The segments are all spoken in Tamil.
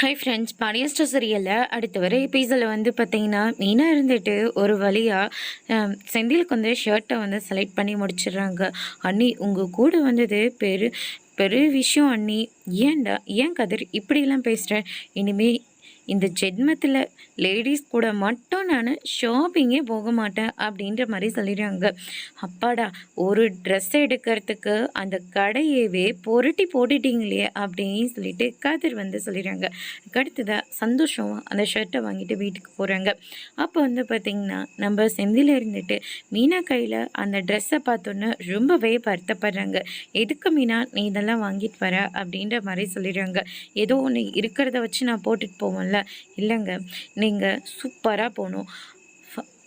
ஹாய் ஃப்ரெண்ட்ஸ் பாலியஸ்டர் சீரியலில் அடுத்த வர எபிசோடில் வந்து பார்த்தீங்கன்னா மெயினாக இருந்துட்டு ஒரு வழியாக செந்திலுக்கு வந்து ஷர்ட்டை வந்து செலக்ட் பண்ணி முடிச்சிடுறாங்க. அண்ணி உங்கள் கூட வந்தது பெரு பெரிய விஷயம் அண்ணி. ஏன்டா ஏன் கதிர் இப்படிலாம் பேசுகிறேன் இனிமேல் இந்த ஜென்மத்தில் லேடிஸ் கூட மட்டும் நான் ஷாப்பிங்கே போக மாட்டேன் அப்படின்ற மாதிரி சொல்லிடுறாங்க. அப்பாடா ஒரு ட்ரெஸ் எடுக்கிறதுக்கு அந்த கடையவே புரட்டி போட்டுட்டீங்களே அப்படின்னு சொல்லிட்டு கதிர் வந்து சொல்லிடுறாங்க. அடுத்ததாக சந்தோஷமாக அந்த ஷர்ட்டை வாங்கிட்டு வீட்டுக்கு போகிறாங்க அப்போ வந்து பார்த்திங்கன்னா நம்ம செந்தில் இருந்துட்டு மீனா கையில் அந்த ட்ரெஸ்ஸை பார்த்தோன்னே ரொம்பவே வருத்தப்படுறாங்க. எதுக்கு மீனா நீ இதெல்லாம் வாங்கிட்டு வர? அப்படின்ற மாதிரி சொல்லிடுறாங்க. ஏதோ ஒன்று இருக்கிறத வச்சு நான் போட்டுட்டு போவோம்ல இல்லைங்க. நீங்கள் சூப்பராக போகணும்.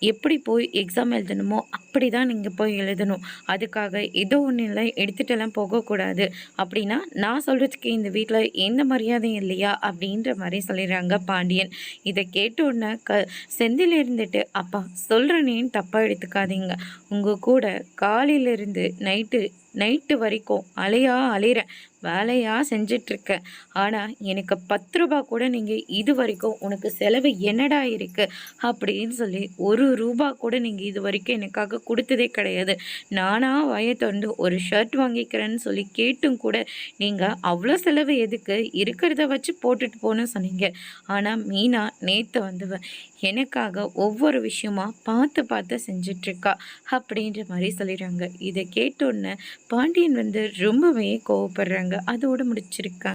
எப்படி போய் எக்ஸாம் எழுதணுமோ அப்படி தான் நீங்கள் போய் எழுதணும். அதுக்காக ஏதோ ஒன்றும் இல்லை எடுத்துகிட்டெல்லாம் போகக்கூடாது. அப்படின்னா நான் சொல்கிறதுக்கு இந்த வீட்டில் எந்த மரியாதையும் இல்லையா? அப்படின்ற மாதிரி சொல்லிடுறாங்க பாண்டியன். இதை கேட்டோன்னே க செந்தில் இருந்துட்டு அப்பா சொல்கிறனேன்னு தப்பாக எடுத்துக்காதீங்க. உங்கள் கூட காலையிலேருந்து நைட்டு நைட்டு வரைக்கும் அலையா அலையிறேன் வேலையாக செஞ்சிட்ருக்கேன் ஆனால் எனக்கு பத்து ரூபா கூட நீங்கள் இது வரைக்கும் உனக்கு செலவு என்னடா இருக்குது அப்படின்னு சொல்லி ஒரு ரூபா கூட நீங்கள் இது வரைக்கும் எனக்காக கொடுத்ததே கிடையாது. நானாக வய தொண்டு ஒரு ஷர்ட் வாங்கிக்கிறேன்னு சொல்லி கேட்டும் கூட நீங்கள் அவ்வளோ செலவு எதுக்கு? இருக்கிறத வச்சு போட்டுட்டு போகணும்னு சொன்னீங்க. ஆனால் மீனா நேற்று வந்துவேன் எனக்காக ஒவ்வொரு விஷயமா பார்த்து பார்த்து செஞ்சிட்ருக்கா? அப்படின்ற மாதிரி சொல்லிடுறாங்க. இதை கேட்டோன்னே பாண்டியன் வந்து ரொம்பவே கோவப்படுறாங்க. அதோடு முடிச்சிருக்காங்க